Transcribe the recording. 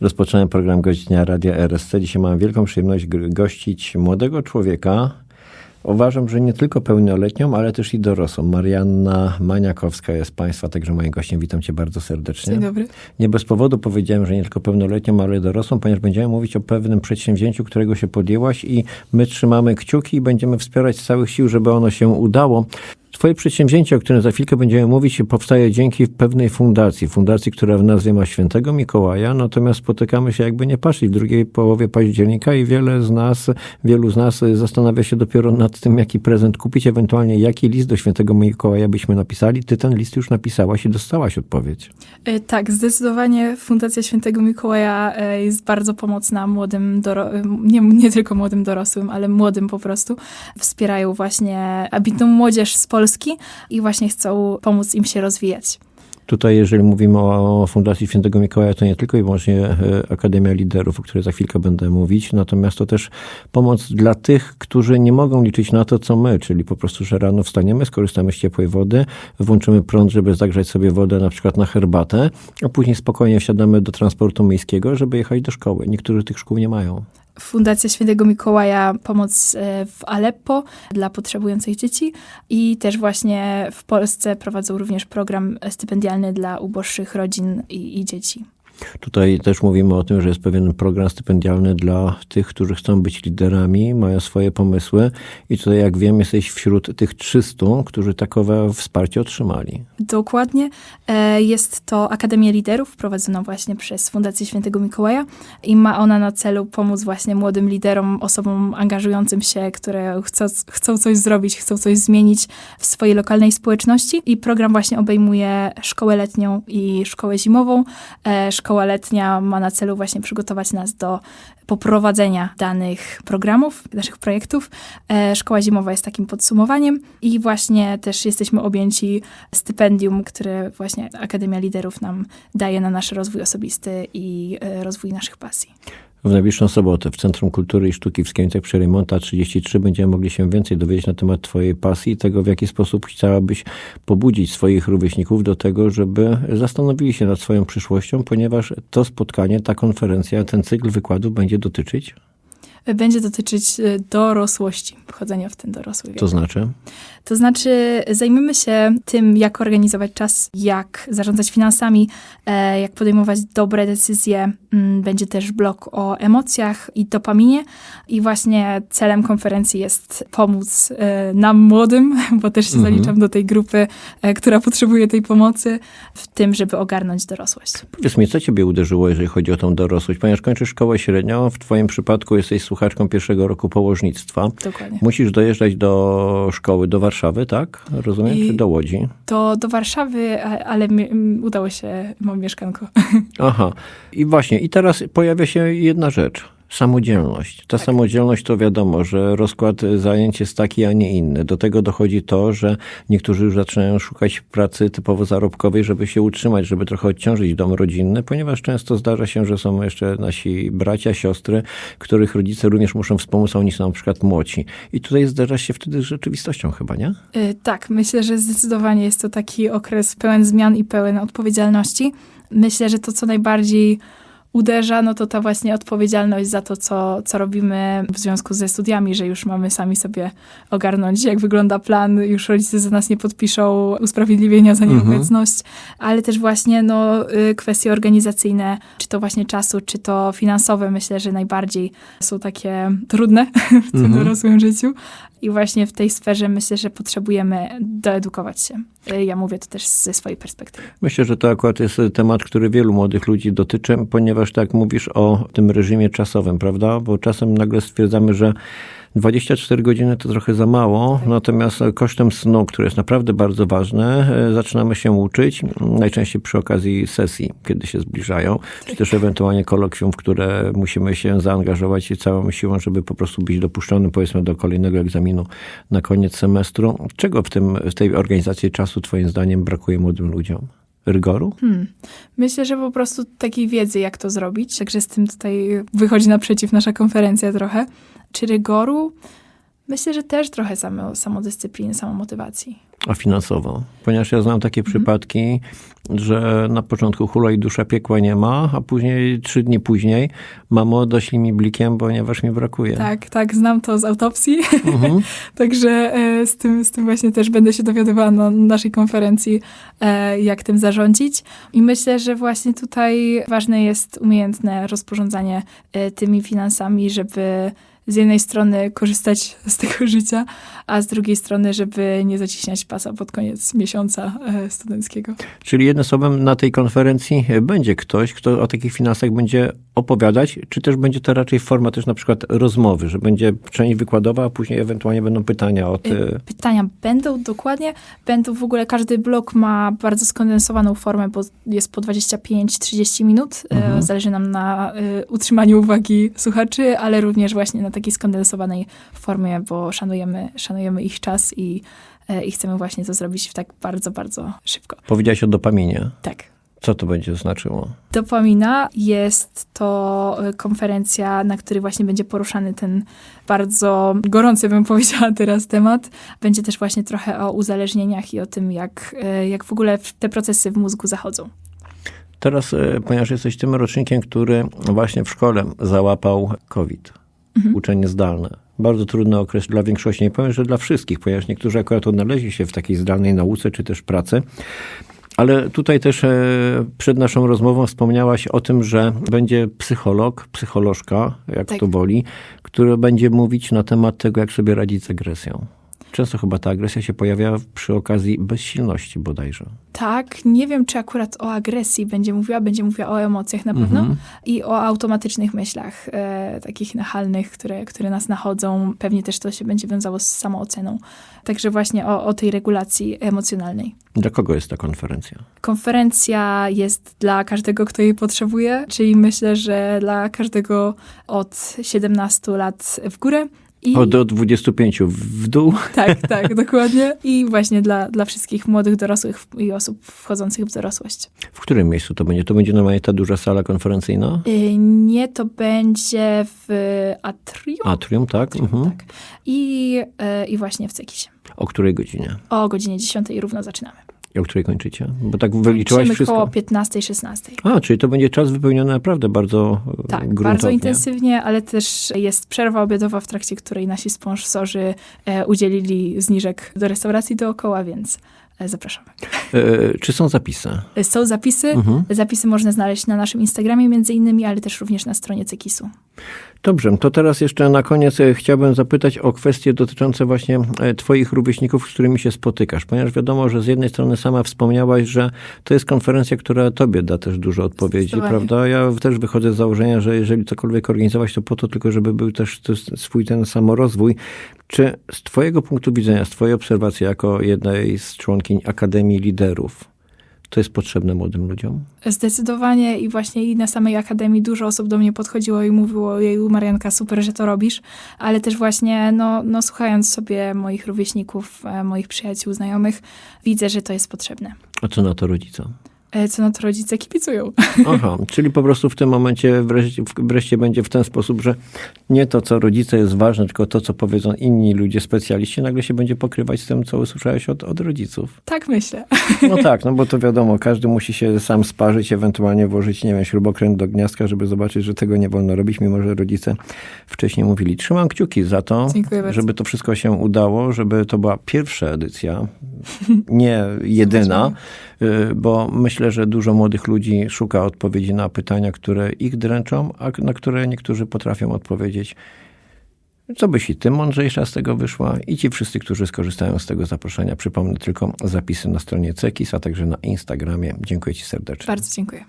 Rozpoczynamy program Gość Dnia Radia RSC. Dzisiaj mam wielką przyjemność gościć młodego człowieka. Uważam, że nie tylko pełnoletnią, ale też i dorosłą. Marianna Maniakowska jest Państwa także moim gościem. Witam Cię bardzo serdecznie. Dzień dobry. Nie bez powodu powiedziałem, że nie tylko pełnoletnią, ale dorosłą, ponieważ będziemy mówić o pewnym przedsięwzięciu, którego się podjęłaś i my trzymamy kciuki i będziemy wspierać z całych sił, żeby ono się udało. Twoje przedsięwzięcie, o którym za chwilkę będziemy mówić, powstaje dzięki pewnej fundacji. Fundacji, która w nazwie ma świętego Mikołaja, natomiast spotykamy się jakby nie patrzeć w drugiej połowie października i wiele z nas, wielu z nas zastanawia się dopiero nad tym, jaki prezent kupić, ewentualnie jaki list do świętego Mikołaja byśmy napisali. Ty ten list już napisałaś i dostałaś odpowiedź. E, Tak, zdecydowanie Fundacja Świętego Mikołaja e, jest bardzo pomocna młodym, e, nie, nie tylko młodym dorosłym, ale młodym po prostu. Wspierają właśnie ambitną młodzież z Polski i właśnie chcą pomóc im się rozwijać. Tutaj, jeżeli mówimy o Fundacji Świętego Mikołaja, to nie tylko i wyłącznie e, Akademia Liderów, o której za chwilkę będę mówić, natomiast to też pomoc dla tych, którzy nie mogą liczyć na to, co my, czyli po prostu, że rano wstaniemy, skorzystamy z ciepłej wody, włączymy prąd, żeby zagrzać sobie wodę na przykład na herbatę, a później spokojnie wsiadamy do transportu miejskiego, żeby jechać do szkoły. Niektórzy tych szkół nie mają. Fundacja Świętego Mikołaja pomoc e, w Aleppo dla potrzebujących dzieci i też właśnie w Polsce prowadzą również program stypendialny dla uboższych rodzin i, i dzieci. Tutaj też mówimy o tym, że jest pewien program stypendialny dla tych, którzy chcą być liderami, mają swoje pomysły i tutaj, jak wiem, jesteś wśród tych 300, którzy takowe wsparcie otrzymali. Dokładnie. E, Jest to Akademia Liderów prowadzona właśnie przez Fundację Świętego Mikołaja i ma ona na celu pomóc właśnie młodym liderom, osobom angażującym się, które chcą, chcą coś zrobić, chcą coś zmienić w swojej lokalnej społeczności. I program właśnie obejmuje szkołę letnią i szkołę zimową. E, Szkoła letnia ma na celu właśnie przygotować nas do poprowadzenia danych programów, naszych projektów. E, Szkoła zimowa jest takim podsumowaniem i właśnie też jesteśmy objęci stypendium, które właśnie Akademia Liderów nam daje na nasz rozwój osobisty i e, rozwój naszych pasji. W najbliższą sobotę w Centrum Kultury i Sztuki w Skierniewicach przy Remonta 33 będziemy mogli się więcej dowiedzieć na temat Twojej pasji i tego, w jaki sposób chciałabyś pobudzić swoich rówieśników do tego, żeby zastanowili się nad swoją przyszłością, ponieważ to spotkanie, ta konferencja, ten cykl wykładów będzie dotyczyć, Będzie dotyczyć e, dorosłości, wchodzenia w ten dorosły wiek. to znaczy... To znaczy, zajmiemy się tym, jak organizować czas, jak zarządzać finansami, e, jak podejmować dobre decyzje. Mm, Będzie też blok o emocjach i dopaminie. I właśnie celem konferencji jest pomóc e, nam młodym, bo też się Mhm. zaliczam do tej grupy, która potrzebuje tej pomocy, w tym, żeby ogarnąć dorosłość. Powiedz mi, co ciebie uderzyło, jeżeli chodzi o tą dorosłość? Ponieważ kończysz szkołę średnią, w twoim przypadku jesteś słuchaczką pierwszego roku położnictwa. Dokładnie. Musisz dojeżdżać do szkoły, do Warszawy, tak? Rozumiem? I- Czy do Łodzi? To do Warszawy, ale udało się, mam mieszkanko. Aha. I właśnie, i teraz pojawia się jedna rzecz. Samodzielność. Ta samodzielność to wiadomo, że rozkład zajęć jest taki, a nie inny. Do tego dochodzi to, że niektórzy już zaczynają szukać pracy typowo zarobkowej, żeby się utrzymać, żeby trochę odciążyć dom rodzinny, ponieważ często zdarza się, że są jeszcze nasi bracia, siostry, których rodzice również muszą wspomóc, a oni są na przykład młodsi. I tutaj zdarza się wtedy z rzeczywistością chyba, nie? Y, Tak, myślę, że zdecydowanie jest to taki okres pełen zmian i pełen odpowiedzialności. Myślę, że to, co najbardziej uderza, no to ta właśnie odpowiedzialność za to, co, co robimy w związku ze studiami, że już mamy sami sobie ogarnąć, jak wygląda plan, już rodzice za nas nie podpiszą usprawiedliwienia za Mhm. nieobecność, ale też właśnie no, y, kwestie organizacyjne, czy to właśnie czasu, czy to finansowe, myślę, że najbardziej są takie trudne w tym Mhm. dorosłym życiu. I właśnie w tej sferze myślę, że potrzebujemy doedukować się. Y, Ja mówię to też ze swojej perspektywy. Myślę, że to akurat jest temat, który wielu młodych ludzi dotyczy, ponieważ tak mówisz o tym reżimie czasowym, prawda? Bo czasem nagle stwierdzamy, że 24 godziny to trochę za mało, natomiast kosztem snu, który jest naprawdę bardzo ważny, e, zaczynamy się uczyć, najczęściej przy okazji sesji, kiedy się zbliżają, czy też ewentualnie kolokwium, w które musimy się zaangażować całą siłą, żeby po prostu być dopuszczonym, powiedzmy, do kolejnego egzaminu na koniec semestru. Czego w, tym, w tej organizacji czasu, twoim zdaniem, brakuje młodym ludziom? Rygoru? Hmm. Myślę, że po prostu takiej wiedzy, jak to zrobić. Także z tym tutaj wychodzi naprzeciw nasza konferencja trochę. Czy rygoru? Myślę, że też trochę samo, samodyscypliny, samomotywacji. A finansowo? Ponieważ ja znam takie przypadki, że na początku hula i dusza piekła nie ma, a później, trzy dni później, mamo, doślij mi blikiem, ponieważ mi brakuje. Tak, tak, znam to z autopsji. Mhm. Także e, z tym, z tym właśnie też będę się dowiadywała na naszej konferencji, e, jak tym zarządzić. I myślę, że właśnie tutaj ważne jest umiejętne rozporządzanie e, tymi finansami, żeby z jednej strony korzystać z tego życia, a z drugiej strony, żeby nie zaciśniać pasa pod koniec miesiąca e, studenckiego. Czyli jednym słowem na tej konferencji będzie ktoś, kto o takich finansach będzie opowiadać, czy też będzie to raczej forma też na przykład rozmowy, że będzie część wykładowa, a później ewentualnie będą pytania od... e, Pytania będą dokładnie, będą w ogóle, każdy blok ma bardzo skondensowaną formę, bo jest po 25-30 minut. E, Mhm. Zależy nam na utrzymaniu uwagi słuchaczy, ale również właśnie na takiej skondensowanej formie, bo szanujemy, szanujemy ich czas i, i chcemy właśnie to zrobić w tak bardzo, bardzo szybko. Powiedziałaś o dopaminie. Tak. Co to będzie znaczyło? Dopamina jest to e, konferencja, na której właśnie będzie poruszany ten bardzo gorący, bym powiedziała teraz, temat. Będzie też właśnie trochę o uzależnieniach i o tym, jak, e, jak w ogóle te procesy w mózgu zachodzą. Teraz, e, ponieważ jesteś tym rocznikiem, który właśnie w szkole załapał COVID, uczenie zdalne. Bardzo trudny okres dla większości, nie powiem, że dla wszystkich, ponieważ niektórzy akurat odnaleźli się w takiej zdalnej nauce czy też pracy. Ale tutaj też e, przed naszą rozmową wspomniałaś o tym, że będzie psycholog, psycholożka, jak Tak. to woli, który będzie mówić na temat tego, jak sobie radzić z agresją. Często chyba ta agresja się pojawia przy okazji bezsilności bodajże. Tak, nie wiem, czy akurat o agresji będzie mówiła, będzie mówiła o emocjach na pewno Mhm. i o automatycznych myślach, e, takich nachalnych, które, które nas nachodzą. Pewnie też to się będzie wiązało z samooceną. Także właśnie o, o tej regulacji emocjonalnej. Dla kogo jest ta konferencja? Konferencja jest dla każdego, kto jej potrzebuje, czyli myślę, że dla każdego od 17 lat w górę. I Od, od 25 w dół. tak, tak, dokładnie. I właśnie dla, dla wszystkich młodych dorosłych i osób wchodzących w dorosłość. W którym miejscu to będzie? To będzie normalnie ta duża sala konferencyjna? Y, Nie, to będzie w Atrium. Atrium, tak? Mhm. Tak. I, y, I właśnie w Cekisie. O której godzinie? O godzinie 10 równo zaczynamy. I o której kończycie? Bo tak wyliczyłaś Kończymy wszystko. koło 15-16. A, czyli to będzie czas wypełniony naprawdę bardzo e, Tak, gruntownie. bardzo intensywnie, ale też jest przerwa obiadowa, w trakcie której nasi sponsorzy e, udzielili zniżek do restauracji dookoła, więc zapraszamy. E, czy są zapisy? E, Są zapisy. Mhm. Zapisy można znaleźć na naszym Instagramie między innymi, ale też również na stronie Cekisu. Dobrze, to teraz jeszcze na koniec e, chciałbym zapytać o kwestie dotyczące właśnie e, twoich rówieśników, z którymi się spotykasz. Ponieważ wiadomo, że z jednej strony sama wspomniałaś, że to jest konferencja, która tobie da też dużo odpowiedzi, prawda? Ja też wychodzę z założenia, że jeżeli cokolwiek organizować, to po to tylko, żeby był też swój ten samorozwój. Czy z twojego punktu widzenia, z twojej obserwacji jako jednej z Akademii Liderów, to jest potrzebne młodym ludziom? Zdecydowanie i właśnie i na samej Akademii dużo osób do mnie podchodziło i mówiło, jej Marianka, super, że to robisz, ale też właśnie, no, no słuchając sobie moich rówieśników, e, moich przyjaciół, znajomych, widzę, że to jest potrzebne. A co na to rodzica? E, Co na to rodzice kipicują. Aha, czyli po prostu w tym momencie wreszcie, wreszcie będzie w ten sposób, że nie to, co rodzice jest ważne, tylko to, co powiedzą inni ludzie, specjaliści, nagle się będzie pokrywać z tym, co usłyszałeś od, od rodziców. Tak myślę. No tak, no bo to wiadomo, każdy musi się sam sparzyć, ewentualnie włożyć, nie wiem, śrubokręt do gniazdka, żeby zobaczyć, że tego nie wolno robić, mimo że rodzice wcześniej mówili. Trzymam kciuki za to, żeby to wszystko się udało, żeby to była pierwsza edycja, nie jedyna, y, bo myślę, że dużo młodych ludzi szuka odpowiedzi na pytania, które ich dręczą, a na które niektórzy potrafią odpowiedzieć. Co byś i ty mądrzejsza z tego wyszła i ci wszyscy, którzy skorzystają z tego zaproszenia. Przypomnę tylko zapisy na stronie Cekis, a także na Instagramie. Dziękuję ci serdecznie. Bardzo dziękuję.